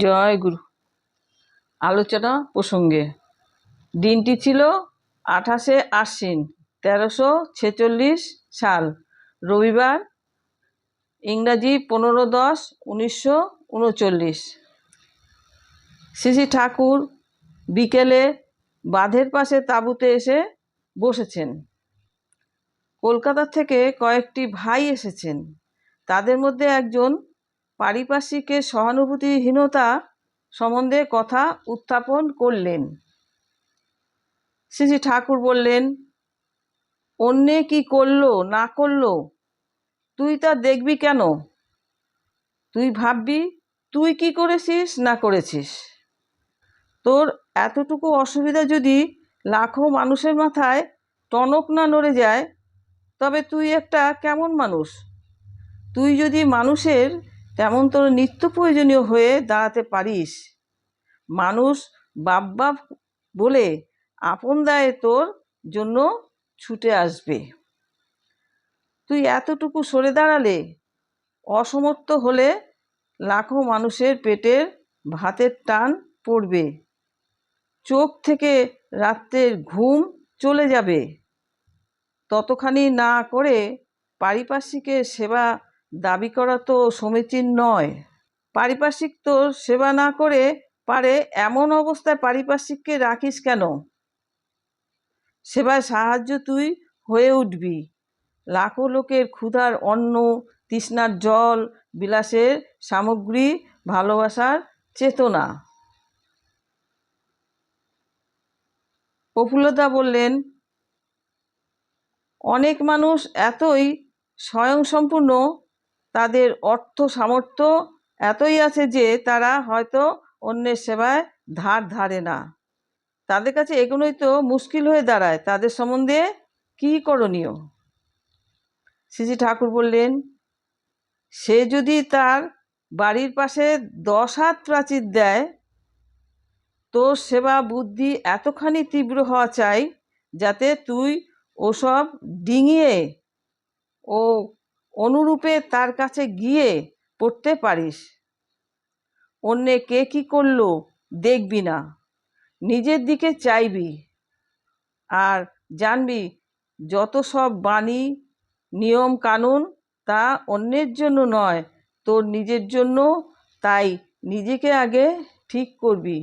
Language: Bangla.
জয় গুরু। আলোচনা প্রসঙ্গে। দিনটি ছিল আঠাশে আশ্বিন তেরোশো ছেচল্লিশ সাল। রবিবার, ইংরাজি পনেরো দশ উনিশশো উনচল্লিশ। শ্রী ঠাকুর বিকেলে বাঁধের পাশে তাঁবুতে এসে বসেছেন। কলকাতা থেকে কয়েকটি ভাই এসেছেন। তাদের মধ্যে একজন পারিপার্শ্বিকের সহানুভূতিহীনতা সম্বন্ধে কথা উত্থাপন করলেন। শ্রী শ্রী ঠাকুর বললেন, অন্যে কি করল, না করল? তুই তা দেখবি কেন? তুই ভাববি, তুই কি করেছিস, না করেছিস? তোর এতটুকু অসুবিধা যদি লাখো মানুষের মাথায় টনক না নড়ে যায়, তবে তুই একটা কেমন মানুষ? তুই যদি মানুষের তেমন তোর নিত্য প্রয়োজনীয় হয়ে দাঁড়াতে পারিস। মানুষ বাপ বাপ বলে আপন দায়ে তোর জন্য ছুটে আসবে। তুই এতটুকু সরে দাঁড়ালে অসমর্থ হলে লাখো মানুষের পেটের ভাতের টান পড়বে। চোখ থেকে রাত্রের ঘুম চলে যাবে। ততখানি না করে পারিপার্শ্বিকের সেবা দাবি করা তো সমীচীন নয়। পারিপার্শ্বিক তো সেবা না করে পারে, এমন অবস্থায় পারিপার্শ্বিককে রাখিস কেন? সেবায় সাহায্য তুই হয়ে উঠবি। লাখো লোকের ক্ষুধার অন্ন, তৃষ্ণার জল, বিলাসের সামগ্রী, ভালোবাসার চেতনা। প্রফুল্লদা বললেন, অনেক মানুষ এতই স্বয়ংসম্পূর্ণ তাদের অর্থ সামর্থ্য এতই আছে যে তারা হয়তো অন্যের সেবায় ধার ধারে না। তাদের কাছে এগোনোই তো মুশকিল হয়ে দাঁড়ায়। তাদের সম্বন্ধে কী করণীয়? শ্রীজি ঠাকুর বললেন, সে যদি তার বাড়ির পাশে দশ হাত প্রাচীর দেয় তোর সেবা বুদ্ধি এতখানি তীব্র হওয়া চাই যাতে তুই ওসব ডিঙিয়ে ও অনুরূপে তার কাছে গিয়ে পড়তে পারিস। অন্যে কে কী করল দেখবি না, নিজের দিকে চাইবি। আর জানবি, যত সব বাণী, নিয়ম, কানুন তা অন্যের জন্য নয়, তোর নিজের জন্য, তাই নিজেকে আগে ঠিক করবি।